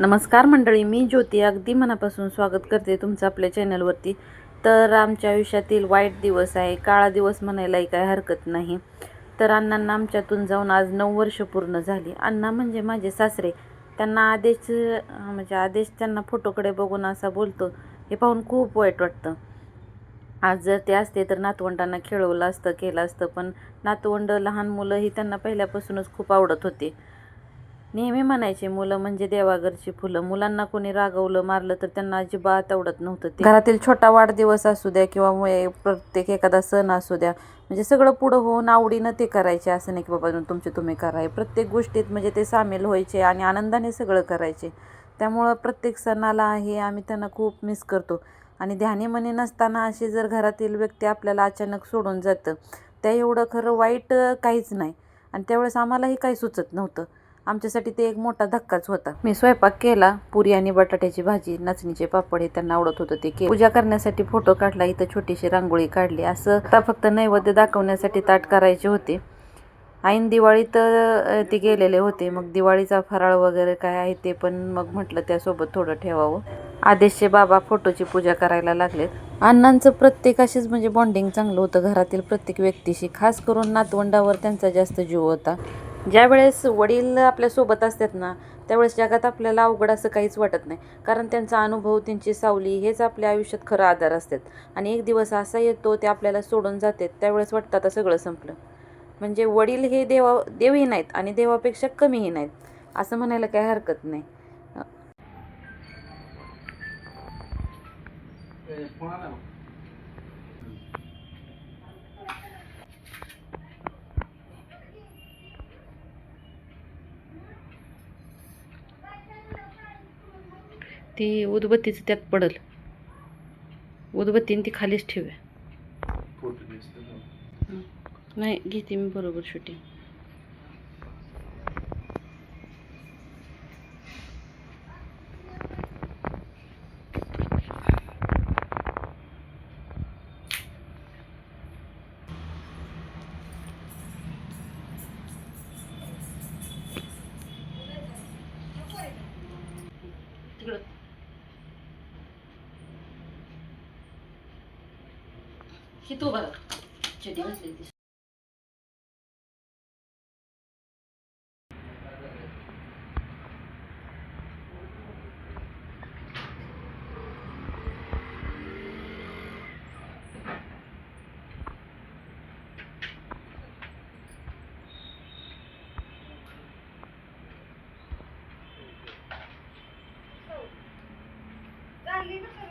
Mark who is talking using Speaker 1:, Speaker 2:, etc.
Speaker 1: नमस्कार मंडळी मी ज्योती अगदी मनापासून स्वागत करते तुमचं आपल्या चॅनलवरती. तर आमच्या आयुष्यातील वाईट दिवस आहे काळा दिवस म्हणायलाही काय हरकत नाही. तर अण्णांना आमच्यातून जाऊन आज नऊ वर्ष पूर्ण झाली. अण्णा म्हणजे माझे सासरे. त्यांना आदेश म्हणजे आदेश त्यांना फोटोकडे बघून असा बोलतो हे पाहून खूप वाईट वाटतं. आज जर ते असते तर नातवंडांना खेळवलं असतं केलं असतं पण नातवंड लहान मुलं ही त्यांना पहिल्यापासूनच खूप आवडत होते. नेहमी म्हणायचे मुलं म्हणजे देवाघरची फुलं. मुलांना कोणी रागवलं मारलं तर त्यांना अजिबात आवडत नव्हतं ते. घरातील छोटा वाढदिवस असू द्या किंवा प्रत्येक एखादा सण असू द्या म्हणजे सगळं पुढं होऊन आवडीनं ते करायचे. असं नाही की बाबा तुमचे तुम्ही कराय प्रत्येक गोष्टीत म्हणजे ते सामील व्हायचे आणि आनंदाने सगळं करायचे. त्यामुळं प्रत्येक सणाला आहे आम्ही त्यांना खूप मिस करतो. आणि ध्यानीमनी नसताना अशी जर घरातील व्यक्ती आपल्याला अचानक सोडून जातं त्या एवढं खरं वाईट काहीच नाही. आणि त्यावेळेस आम्हालाही काही सुचत नव्हतं. आमच्यासाठी ते एक मोठा धक्काच होता. मी स्वयंपाक केला पुरी आणि बटाट्याची भाजी नाचणीचे पापड हे त्यांना आवडत होतं ते केलं. पूजा करण्यासाठी फोटो काढला इथं छोटीशी रांगोळी काढली. असं आता फक्त नैवेद्य दाखवण्यासाठी ताट करायचे होते. ऐन दिवाळीत ते गेलेले होते. मग दिवाळीचा फराळ वगैरे काय आहे ते पण मग म्हटलं त्यासोबत थोडं ठेवावं. आदेशचे बाबा फोटोची पूजा करायला लागलेत. अण्णांचं प्रत्येकाशीच म्हणजे बॉन्डिंग चांगलं होतं. घरातील प्रत्येक व्यक्तीशी खास करून नातवंडावर त्यांचा जास्त जीव होता. ज्या वेळेस वडील आपल्यासोबत असतात ना त्यावेळेस जगात आपल्याला अवघड असं काहीच वाटत नाही. कारण त्यांचा अनुभव त्यांची सावली हेच आपल्या आयुष्यात खरं आधार असतात. आणि एक दिवस असा येतो ते आपल्याला सोडून जातात. त्यावेळेस वाटतं आता सगळं संपलं. म्हणजे वडील हे देवा देवही नाहीत आणि देवापेक्षा कमीही नाहीत. असं म्हणायला काही हरकत नाही. ती उदबत्तीचं त्यात पडल. उदबत्तीने ती खालीच ठेवूया. नाही घेते मी बरोबर शूटिंग Хиту бар. Че делать здесь? Thank you.